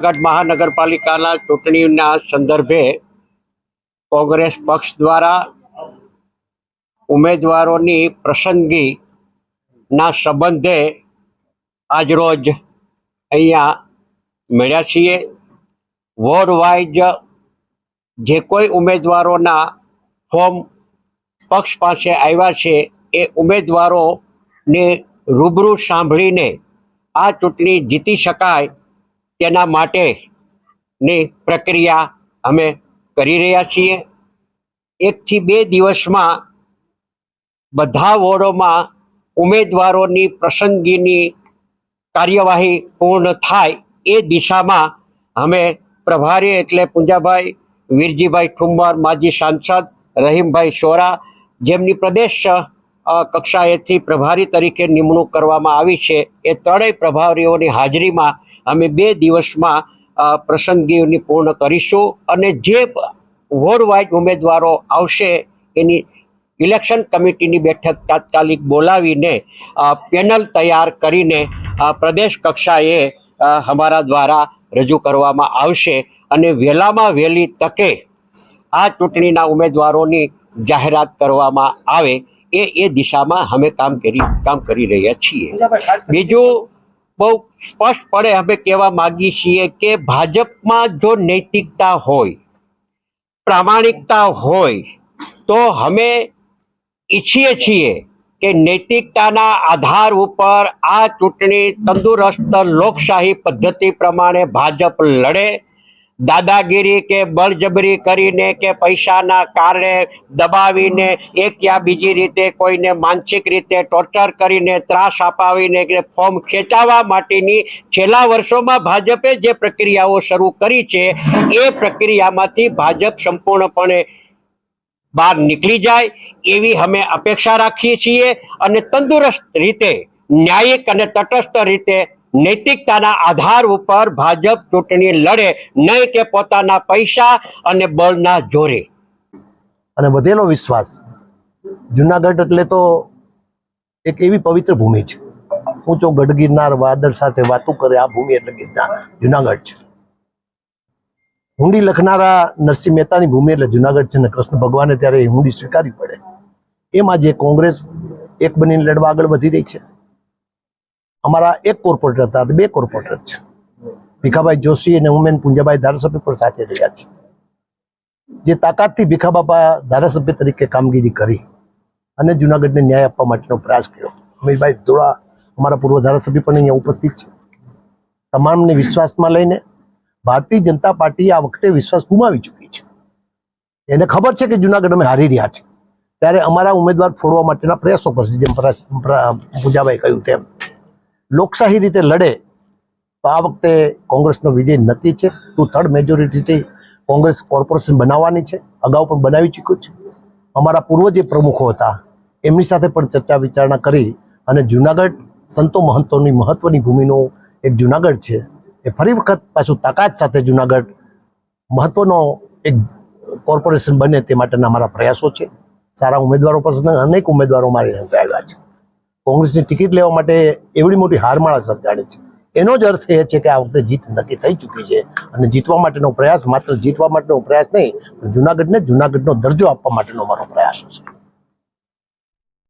જૂનાગઢ મહાનગરપાલિકાના ચૂંટણીના સંદર્ભે કોંગ્રેસ પક્ષ દ્વારા ઉમેદવારોની પસંદગીના સંબંધે આજરોજ અહીંયા મળ્યા છીએ. વોર્ડ જે કોઈ ઉમેદવારોના ફોર્મ પક્ષ પાસે આવ્યા છે, એ ઉમેદવારોને રૂબરૂ સાંભળીને આ ચૂંટણી જીતી શકાય તેના માટેની પ્રક્રિયા અમે કરી રહ્યા છીએ. એકથી બે દિવસમાં બધા વોર્ડોમાં ઉમેદવારોની પસંદગીની કાર્યવાહી પૂર્ણ થાય એ દિશામાં અમે પ્રભારી એટલે પૂંજાભાઈ, વીરજીભાઈ ઠુંબર માજી સાંસદ, રહીમભાઈ શોરા જેમની પ્રદેશ કક્ષાએથી પ્રભારી તરીકે નિમણૂક કરવામાં આવી છે. એ ત્રણેય પ્રભારીઓની હાજરીમાં અમે બે દિવસમાં પ્રસંગીઓની પૂર્ણ કરીશું અને જે વોર્ડ ઉમેદવારો આવશે એની ઇલેક્શન કમિટીની બેઠક તાત્કાલિક બોલાવીને પેનલ તૈયાર કરીને પ્રદેશ કક્ષાએ અમારા દ્વારા રજૂ કરવામાં આવશે અને વહેલામાં વહેલી તકે આ ચૂંટણીના ઉમેદવારોની જાહેરાત કરવામાં આવે એ એ દિશામાં અમે કામ કરી કામ કરી રહ્યા છીએ. બીજું બહુ સ્પષ્ટપણે અમે કહેવા માગીએ છીએ કે ભાજપમાં જો નૈતિકતા હોય, પ્રામાણિકતા હોય, તો અમે ઈચ્છીએ છીએ કે નૈતિકતાના આધાર ઉપર આ ચૂંટણી તંદુરસ્ત લોકશાહી પદ્ધતિ પ્રમાણે ભાજપ લડે દાદાગીરી કે બળજબરી કરીને કે પૈસાના કારણે દબાવીને એક યા બીજી રીતે કોઈને માનસિક રીતે ટોર્ચર કરીને ત્રાસ અપાવીને કે ફોર્મ ખેંચાવવા માટેની છેલ્લા વર્ષોમાં ભાજપે જે પ્રક્રિયાઓ શરૂ કરી છે, એ પ્રક્રિયામાંથી ભાજપ સંપૂર્ણપણે બહાર નીકળી જાય એવી અમે અપેક્ષા રાખીએ છીએ અને તંદુરસ્ત રીતે ન્યાયિક અને તટસ્થ રીતે નૈતિકતાના આધાર ઉપર ભાજપ ચૂંટણી લડે, નહીં કે પોતાના પૈસા અને બળના જોરે. અને વધેલો વિશ્વાસ. જુનાગઢ એટલે તો એક એવી પવિત્ર ભૂમિ છે. ઊંચો ગઢ ગિરનાર વાદળ સાથે વાતો કરે, આ ભૂમિ એટલે ગિરનાર જુનાગઢ છે. હુંડી લખનારા નરસિંહ મહેતાની ભૂમિ એટલે જુનાગઢ છે ને કૃષ્ણ ભગવાને ત્યારે હુંડી સ્વીકારવી પડે. એમાં જે કોંગ્રેસ એક બનીને લડવા આગળ વધી રહી છે અમારા એક કોર્પોરેટર હતા, બે કોર્પોરેટર છે. ભીખાભાઈ જોશી અને ઉમેન પુંજાભાઈ ધારાસભ્ય પણ સાથે રહ્યા છે. જે તાકાતથી ભીખા બાપા ધારાસભ્ય તરીકે કામગીરી કરી અને જુનાગઢને ન્યાય આપવા માટેનો પ્રયાસ કર્યો. અમીરભાઈ ધોળા અમારા પૂર્વ ધારાસભ્ય પણ અહીંયા ઉપસ્થિત છે. તમામને વિશ્વાસમાં લઈને ભારતીય જનતા પાર્ટી આ વખતે વિશ્વાસ ગુમાવી ચૂકી છે. એને ખબર છે કે જુનાગઢ અમે હારી રહ્યા છે. ત્યારે અમારા ઉમેદવાર ફોડવા માટેના પ્રયાસો કરશે, જેમ પૂજાભાઈ કહ્યું તેમ. લોકશાહી રીતે લડે, તો આ વખતે કોંગ્રેસનો વિજય નક્કી છે. ટુ થર્ડ મેજોરિટીથી કોંગ્રેસ કોર્પોરેશન બનાવવાની છે. અગાઉ પણ બનાવી ચૂક્યું છે. અમારા પૂર્વ જે પ્રમુખો હતા, એમની સાથે પણ ચર્ચા વિચારણા કરી અને જુનાગઢ સંતો મહંતોની મહત્વની ભૂમિનો એક જુનાગઢ છે, એ ફરી વખત પાછું તાકાત સાથે જુનાગઢ મહત્વનો એક કોર્પોરેશન બને તે માટેના અમારા પ્રયાસો છે. સારા ઉમેદવારો પસંદ અનેક ઉમેદવારો મારી આવ્યા છે. કોંગ્રેસની ટિકિટ લેવા માટે એવડી મોટી હારમાળા સર્જાણી છે. એનો જ અર્થ એ છે કે આ વખતે જીત નક્કી થઈ ચૂકી છે અને જીતવા માટેનો પ્રયાસ માત્ર જીતવા માટેનો પ્રયાસ નહીં જુનાગઢને જુનાગઢનો દરજ્જો આપવા માટેનો મારો પ્રયાસ છે.